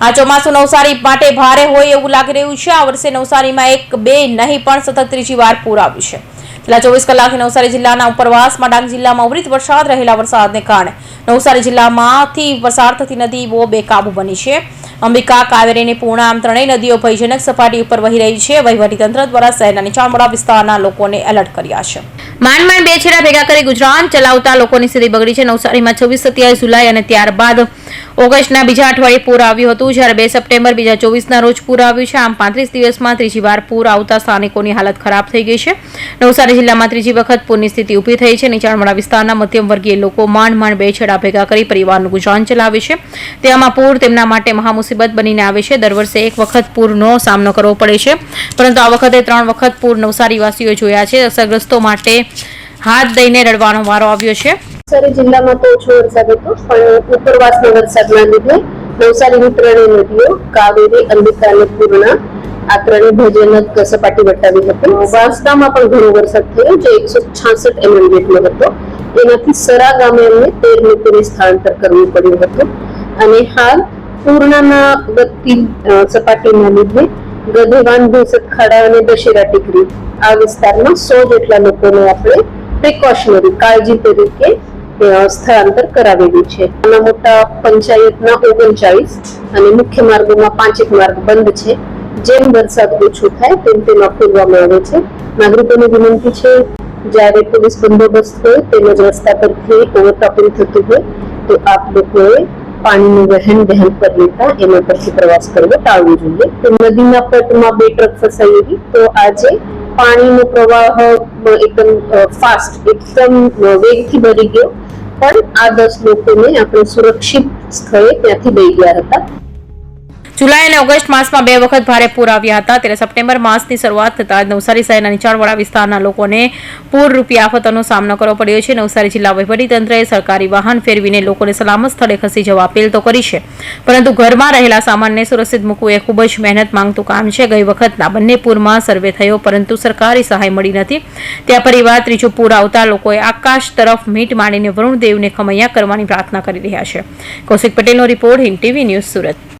આ ચોમાસું નવસારી માટે ભારે હોય એવું લાગી રહ્યું છે. આ વર્ષે નવસારીમાં એક, બે નહીં, પણ સતત ત્રીજી વાર પૂર આવ્યું છે. છેલ્લા ચોવીસ કલાક નવસારી જિલ્લાના ઉપરવાસમાં ડાંગ જિલ્લામાં ઉમરીત વરસાદ રહેલા વરસાદને કારણે નવસારી જિલ્લામાંથી પસાર થતી નદીઓ બેકાબુ બની છે. અંબિકા, કાવેરી અને પૂર્ણા આમ ત્રણેય નદીઓ ભયજનક સપાટી ઉપર વહી રહી છે. વહીવટીતંત્ર દ્વારા શહેરના નીચાણવાળા વિસ્તારના લોકોને એલર્ટ કર્યા છે. માંડ માંડ બે છેડા ભેગા કરી ગુજરાત ચલાવતા લોકોની સ્થિતિ બગડી છે. નવસારીમાં છવ્વીસ સત્યાવીસ જુલાઈ અને ત્યારબાદ ઓગસ્ટના બીજા અઠવાડિયે પૂર આવ્યું હતું. જ્યારે બે સપ્ટેમ્બર બીજા ચોવીસના રોજ પૂર આવ્યું છે. આમ પાંત્રીસ દિવસમાં ત્રીજી વાર પૂર આવતા સ્થાનિકોની હાલત ખરાબ થઈ ગઈ છે. નવસારી જિલ્લામાં ત્રીજી વખત પૂરની સ્થિતિ ઊભી થઈ છે. નીચાણવાળા વિસ્તારના મધ્યમ વર્ગીય લોકો માંડ માંડ બે છેડા ભેગા કરી પરિવારનું ગુજરાન ચલાવે છે. તેમાં પૂર તેમના માટે મહામુસીબત બનીને આવે છે. દર વર્ષે એક વખત પૂરનો સામનો કરવો પડે છે. પરંતુ આ વખતે ત્રણ વખત પૂર નવસારીવાસીઓ જોયા છે. અસરગ્રસ્તો માટે હાથ દઈને રડવાનો વારો આવ્યો છે. નવસારી જિલ્લામાં તો ઓછો વરસાદ હતો, પણ ઉપરવાસના વરસાદના લીધે નવસારીની ત્રણેય નદીઓ, કાવેરી, અંબિકા અને પૂર્ણા, આ ત્રણેય ભજન સપાટી વટાવી હતી. વાંસદામાં પણ ઘણો વરસાદ થયો, જે એકસો છાસઠ એમએમ જેટલો હતો. એનાથી સરા ગામે એમને તેર લોકોને સ્થળાંતર કરવું પડ્યું હતું. અને હાલ પૂર્ણાના વધતી સપાટીના લીધે ગધેવાન ભેસત ખાડા અને દશેરા ટીકરી આ વિસ્તારમાં સો જેટલા લોકોને આપણે પ્રિકોશનરી, કાળજી તરીકે સ્થળાંતર કરાવેલું છે. નાના મોટા પંચાયતના ઓગણચાળીસ અને મુખ્ય માર્ગોમાં પાંચેક માર્ગ બંધ છે. જેમ વરસાદ ઓછો થાય તેમ તેમાં ખોલવામાં આવે છે. નાગરિકોની વિનંતી છે, જ્યારે પોલીસ બંદોબસ્ત હોય તેમજ રસ્તા પરથી ઓવરટોપિંગ થતું હોય, તો આપ લોકોએ પાણીનું વહેન વહેન પર લેતા એના પરથી પ્રવાસ કરવો ટાળવો જોઈએ. તો નદીના પટમાં બે ટ્રક ફસાઈ તો આજે પાણીનો પ્રવાહ એકદમ ફાસ્ટ એકદમ વેગથી ભરી ગયો. પણ આ દસ લોકોને આપણે સુરક્ષિત સ્થળે ત્યાંથી લઈ ગયા હતા. જુલાઈ અને ઓગસ્ટ માસમાં બે વખત ભારે પૂર આવ્યા હતા. ત્યારે સપ્ટેમ્બર માસની શરૂઆત થતાં નવસારી શહેરના નીચાણવાળા વિસ્તારના લોકોને પૂર રૂપી આફતોનો સામનો કરવો પડ્યો છે. નવસારી જિલ્લા વહીવટીતંત્રએ સરકારી વાહન ફેરવીને લોકોને સલામત સ્થળે ખસી જવા અપીલ તો કરી છે. પરંતુ ઘરમાં રહેલા સામાનને સુરક્ષિત મૂકવું એ ખૂબ જ મહેનત માંગતું કામ છે. ગઈ વખતના બંને પૂરમાં સર્વે થયો, પરંતુ સરકારી સહાય મળી નથી. ત્યાં પરિવાર ત્રીજું પૂર આવતા લોકોએ આકાશ તરફ મીટ માંડીને વરુણદેવને ખમૈયા કરવાની પ્રાર્થના કરી રહ્યા છે. કૌશિક પટેલનો report Hind TV news Surat.